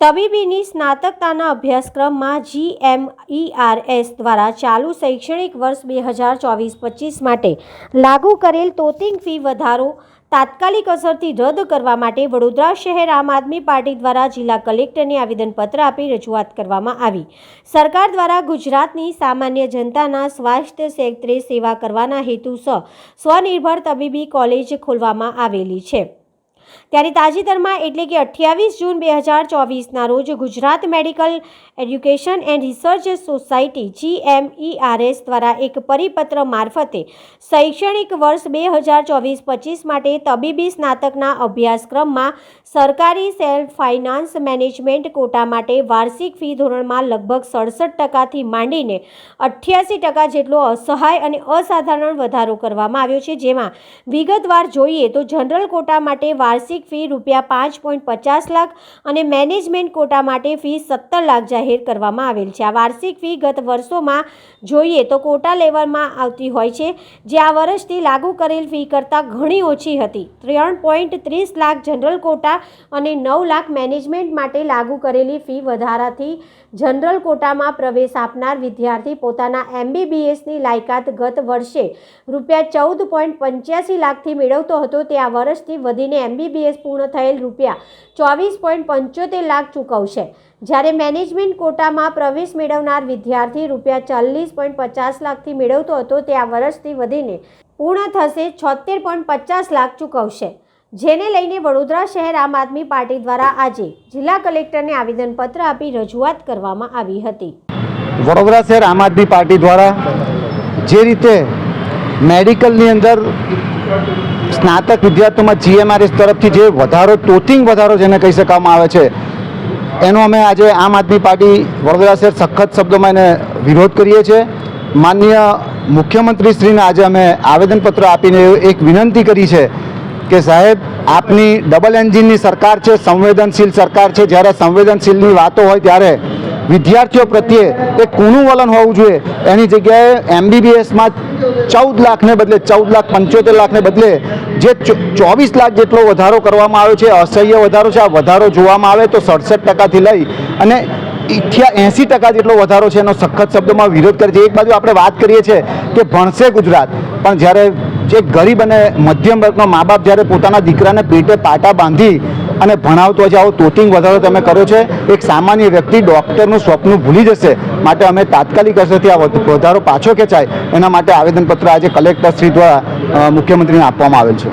તબીબીની સ્નાતકતાના અભ્યાસક્રમમાં જીએમઈઆરએસ દ્વારા ચાલુ શૈક્ષણિક વર્ષ બે હજાર ચોવીસ પચીસ માટે લાગુ કરેલ તોતિંગ ફી વધારો, તાત્કાલિક અસરથી રદ કરવા માટે વડોદરા શહેર આમ આદમી પાર્ટી દ્વારા જિલ્લા કલેક્ટરને આવેદનપત્ર આપી રજૂઆત કરવામાં આવી. સરકાર દ્વારા ગુજરાતની સામાન્ય જનતાના સ્વાસ્થ્ય ક્ષેત્રે સેવા કરવાના હેતુસર સ્વનિર્ભર તબીબી કોલેજ ખોલવામાં આવેલી છે. ત્યારે તાજેતરમાં એટલે કે અઠ્યાવીસ જૂન બે હજાર ચોવીસના રોજ Gujarat medical education and research society GMERS દ્વારા એક પરિપત્ર મારફતે શૈક્ષણિક વર્ષ બે હજાર ચોવીસ પચીસ માટે તબીબી સ્નાતકના અભ્યાસક્રમમાં સરકારી સેલ્ફ ફાઇનાન્સ મેનેજમેન્ટ કોટા માટે વાર્ષિક ફી ધોરણમાં લગભગ સડસઠ ટકાથી માંડીને અઠ્યાસી ટકા જેટલો અસહાય અને અસાધારણ વધારો કરવામાં આવ્યો છે. જેમાં વિગતવાર જોઈએ તો જનરલ કોટા માટે વાર્ષિક ફી રૂપિયા પાંચ પોઈન્ટ પચાસ લાખ અને મેનેજમેન્ટ કોટા માટે ફી સત્તર લાખ જાહેર કરવામાં આવેલ છે. આ વાર્ષિક ફી ગત વર્ષોમાં જોઈએ તો કોટા લેવલમાં આવતી હોય છે, જે આ વર્ષથી લાગુ કરેલ ફી કરતાં ઘણી ઓછી હતી. ત્રણ પોઈન્ટ ત્રીસ લાખ જનરલ કોટા અને નવ લાખ મેનેજમેન્ટ માટે લાગુ કરેલી ફી વધારાથી જનરલ કોટામાં પ્રવેશ આપનાર વિદ્યાર્થી પોતાના એમબીબીએસની લાયકાત ગત વર્ષે રૂપિયા ચૌદ પોઈન્ટ પંચ્યાસી લાખથી મેળવતો હતો. તે આ વર્ષથી વધીને એમબીબીએસ પૂર્ણ થયેલ રૂપિયા ચોવીસ પોઈન્ટ પંચોતેર લાખ ચૂકવશે. જ્યારે મેનેજમેન્ટ કોટામાં પ્રવેશ મેળવનાર વિદ્યાર્થી રૂપિયા ચાલીસ પોઈન્ટ પચાસ લાખથી મેળવતો હતો, તે આ વર્ષથી વધીને પૂર્ણ થશે છોતેર પોઈન્ટ પચાસ લાખ ચૂકવશે. જેને લઈને વડોદરા શહેર આમ આદમી પાર્ટી દ્વારા આજે જિલ્લા કલેક્ટરને આવેદનપત્ર આપી રજૂઆત કરવામાં આવી હતી. વડોદરા શહેર આમ આદમી પાર્ટી દ્વારા જે રીતે મેડિકલની અંદર સ્નાતક વિદ્યાર્થીઓમાં જીએમઆરએસ તરફથી જે વધારો, ટોચિંગ વધારો જેને કહી શકવામાં આવે છે, એનો અમે આજે આમ આદમી પાર્ટી વડોદરા શહેર સખત શબ્દોમાં એને વિરોધ કરીએ છીએ. માનનીય મુખ્યમંત્રીશ્રીને આજે અમે આવેદનપત્ર આપીને એક વિનંતી કરી છે કે સાહેબ, આપની ડબલ એન્જિનની સરકાર છે, સંવેદનશીલ સરકાર છે. જ્યારે સંવેદનશીલની વાતો હોય ત્યારે વિદ્યાર્થીઓ પ્રત્યે એક કૂણું વલણ હોવું જોઈએ. એની જગ્યાએ એમબીબીએસમાં ચૌદ લાખને બદલે, ચૌદ લાખ પંચોતેર લાખને બદલે જે ચોવીસ લાખ જેટલો વધારો કરવામાં આવ્યો છે, અસહ્ય વધારો છે, આ વધારો જોવામાં આવે તો સડસઠ ટકાથી લઈ અને ઇઠ્યા એંસી ટકા જેટલો વધારો છે એનો સખત શબ્દોમાં વિરોધ કરે છે. એક બાજુ આપણે વાત કરીએ છીએ કે ભણશે ગુજરાત, પણ જ્યારે જે ગરીબ અને મધ્યમ વર્ગનો મા બાપ જ્યારે પોતાના દીકરાને પેટે પાટા બાંધી અને ભણાવતો જાઓ, તોતિંગ વધારો તમે કરો છો. એક સામાન્ય વ્યક્તિ ડૉક્ટરનું સ્વપ્ન ભૂલી જશે. માટે અમે તાત્કાલિક અસરથી આ વધારો પાછો ખેંચાય. એના માટે આવેદનપત્ર આજે કલેક્ટર શ્રી દ્વારા મુખ્યમંત્રીને આપવામાં આવેલ છે.